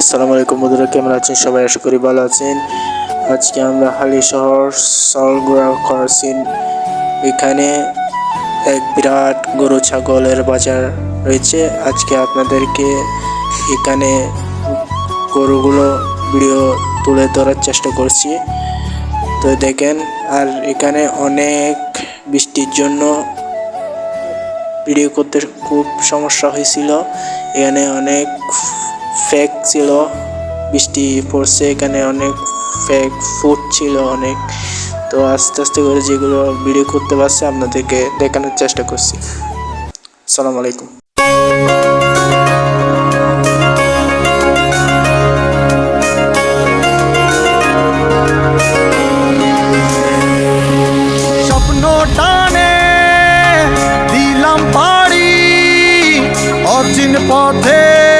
আসসালামু আলাইকুম বন্ধুরা, কেমন আছেন? সবাই আশা করি ভালো আছেন। আজকে আমরা হালি শহর সলগুড়া করসিন এখানে এক বিরাট গরু ছাগলের বাজার রয়েছে। আজকে আপনাদেরকে এখানে গরুগুলো ভিডিও তুলে ধরার চেষ্টা করছি। তো দেখেন, আর এখানে অনেক বৃষ্টির জন্য ভিডিও করতে খুব সমস্যা হয়েছিল। এখানে অনেক ফেক ছিল, বৃষ্টি পড়ছে, এখানে অনেক ফেক ফুড ছিল অনেক। তো আস্তে আস্তে করে যেগুলো ভিডিও করতে পারছে, আপনাদেরকে দেখানোর চেষ্টা করছি। সালাম আলাইকুম। পথে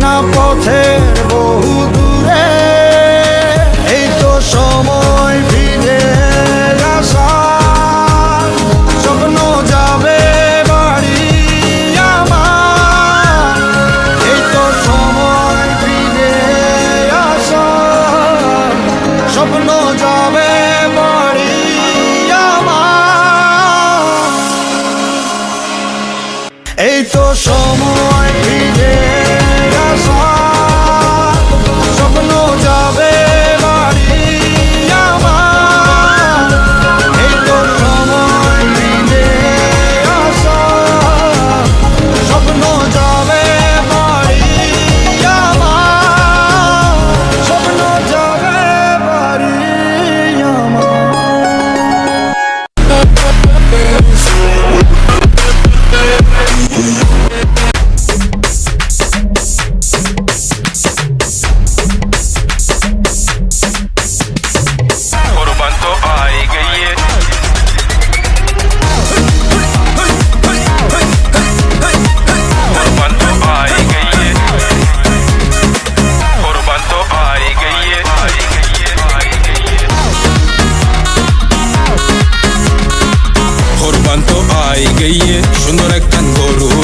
চেনা পথের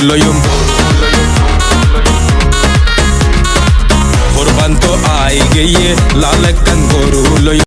গরু লয়ম